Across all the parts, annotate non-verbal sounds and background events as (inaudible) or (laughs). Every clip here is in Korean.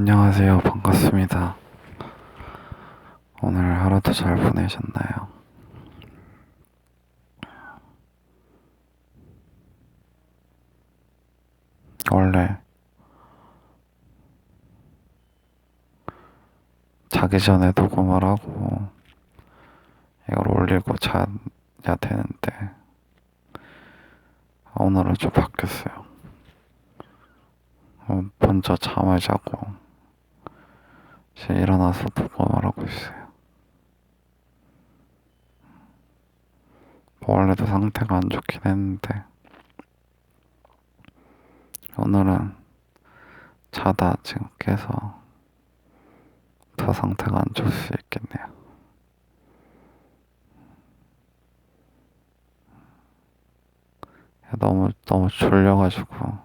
안녕하세요. 반갑습니다. 오늘 하루도 잘 보내셨나요? 원래 자기 전에 녹음을 하고 이걸 올리고 자야 되는데 오늘은 좀 바뀌었어요. 어, 먼저 잠을 자고 이 제 일어나서 녹음을 하고 있어요. 원래도 상태가 안 좋긴 했는데 오늘은 자다 지금 깨서 더 상태가 안 좋을 수 있겠네요. 너무 너무 졸려가지고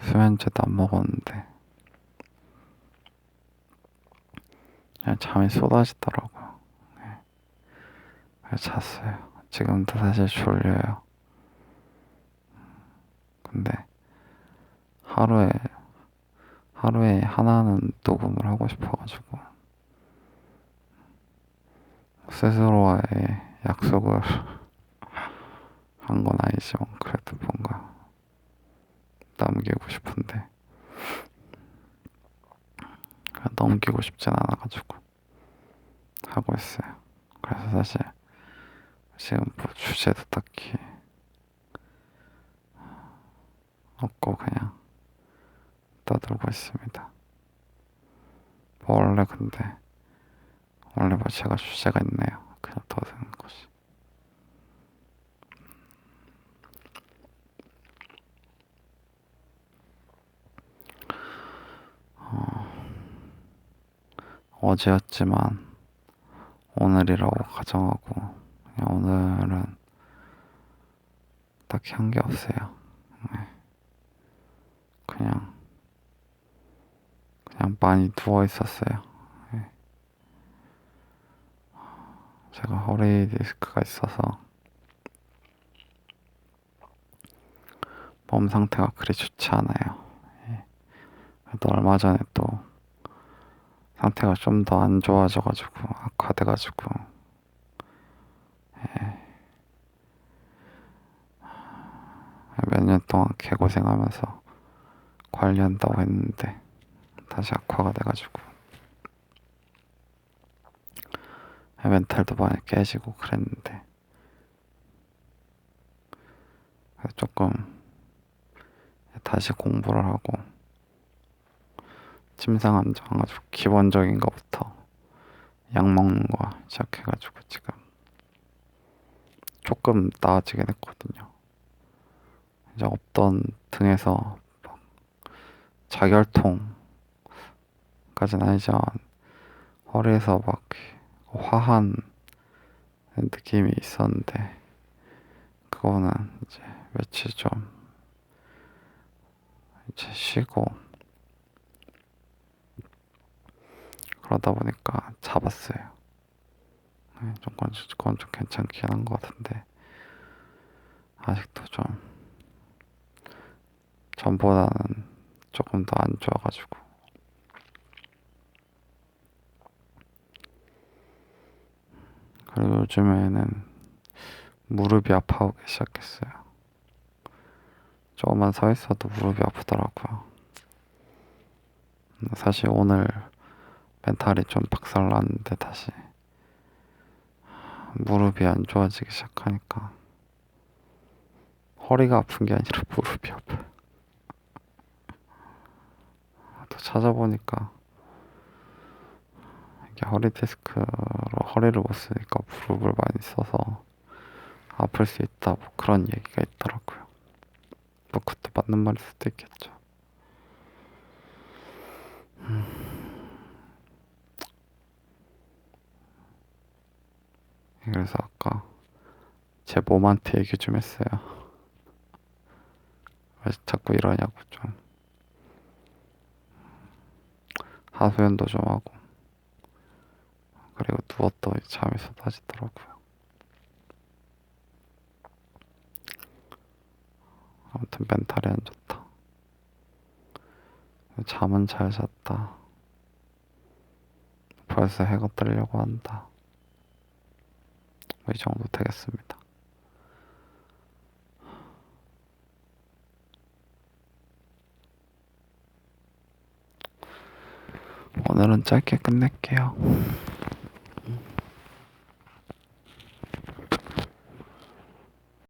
수면제도 안 먹었는데 그냥 잠이 쏟아지더라고요. 네. 잤어요. 지금도 사실 졸려요. 근데 하루에 하루에 하나는 녹음을 하고 싶어가지고 스스로와의 약속을 (laughs) 한 건 아니지만 그래도 뭔가 남기고 싶은데 넘기고 싶진 않아가지고 하고 있어요. 그래서 사실 지금 뭐 주제도 딱히 없고 그냥 떠들고 있습니다. 뭐 원래 근데 원래 뭐 제가 주제가 있네요. 그냥 떠드는 것이. 어제였지만 오늘이라고 가정하고 오늘은 딱히 한 게 없어요. 네. 그냥 그냥 많이 누워 있었어요. 네. 제가 허리 디스크가 있어서 몸 상태가 그리 좋지 않아요. 예. 그래도 얼마 전에 또 상태가 좀 더 안 좋아져가지고 악화돼가지고. 예. 몇년 동안 개고생하면서 관리한다고 했는데 다시 악화가 돼가지고. 멘탈도 많이 깨지고 그랬는데. 조금 다시 공부를 하고 침상 안정가지고 기본적인 것부터 약 먹는 거 시작해가지고 지금 조금 나아지게 됐거든요. 이제 없던 등에서 자결통까지는 아니지만 허리에서 막 화한 느낌이 있었는데 그거는 이제 며칠 좀 이제 쉬고 그러다 보니까 잡았어요. 네, 좀 그건, 그건 좀 괜찮긴 한 것 같은데 아직도 좀 전보다는 조금 더 안 좋아가지고 그리고 요즘에는 무릎이 아파오기 시작했어요. 조금만 서 있어도 무릎이 아프더라고요. 사실 오늘 멘탈이 좀 박살났는데 다시 무릎이 안 좋아지기 시작하니까 허리가 아픈 게 아니라 (laughs) 무릎이 아파요. 또 찾아보니까 이게 허리 디스크로 허리를 못 쓰니까 무릎을 많이 써서 아플 수 있다 뭐 그런 얘기가 있더라고요. 뭐 그것도 맞는 말일 수도 있겠죠. 음. 그래서 아까 제 몸한테 얘기 좀 했어요. 왜 자꾸 이러냐고 좀. 하소연도 좀 하고. 그리고 누웠더니 잠이 쏟아지더라고요. 아무튼 멘탈이 안 좋다. 잠은 잘 잤다. 벌써 해가 뜨려고 한다. 뭐 이 정도 되겠습니다. 오늘은 짧게 끝낼게요.